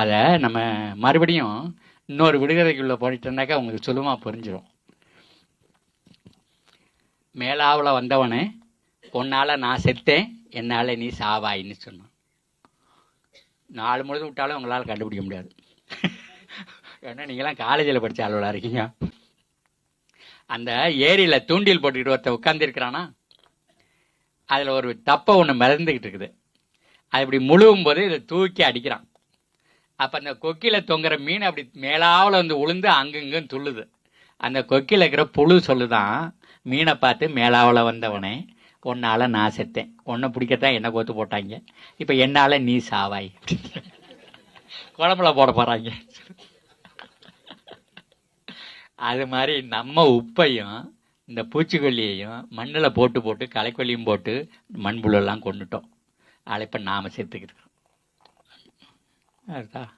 அதை நம்ம மறுபடியும் இன்னொரு விடுகதைக்குள்ளே போயிட்டோம்னாக்கா உங்களுக்கு சுலமாக புரிஞ்சிடும் மேலாவில் வந்தவனே உன்னால் நான் செத்தேன் என்னால் நீ சாவாயின்னு சொன்னான். நாலு முழுது விட்டாலும் உங்களால் கண்டுபிடிக்க முடியாது. ஏன்னா நீங்களாம் காலேஜில் படித்த ஆளுவலாக இருக்கீங்க. அந்த ஏரியில் தூண்டில் போட்டுக்கிட்டு ஒருத்தர் உட்காந்துருக்கிறானா அதில் ஒரு தப்பை ஒன்று மிதந்துக்கிட்டு இருக்குது. அது இப்படி முழுவும் போது இதை தூக்கி அடிக்கிறான். அப்போ அந்த கொக்கியில் தொங்குற மீன் அப்படி மேலாவில் வந்து உளுந்து அங்கங்கும் துள்ளுது. அந்த கொக்கியில் இருக்கிற புழு சொல்லுதான் மீனை பார்த்து மேலாவில் வந்தவனே உன்னால் நான் செத்தேன். உன்னை பிடிக்கத்தான் என்ன கோத்து போட்டாங்க. இப்போ என்னால் நீ சாவாய். குழம்புல போட போகிறாங்க அது மாதிரி நம்ம உப்பையும் இந்த பூச்சிக்கொல்லியையும் மண்ணில் போட்டு போட்டு களைக்கொல்லியும் போட்டு மண்புழெல்லாம் கொண்டுட்டோம் அதை இப்போ நாம் செத்துக்கிட்டு Nerede?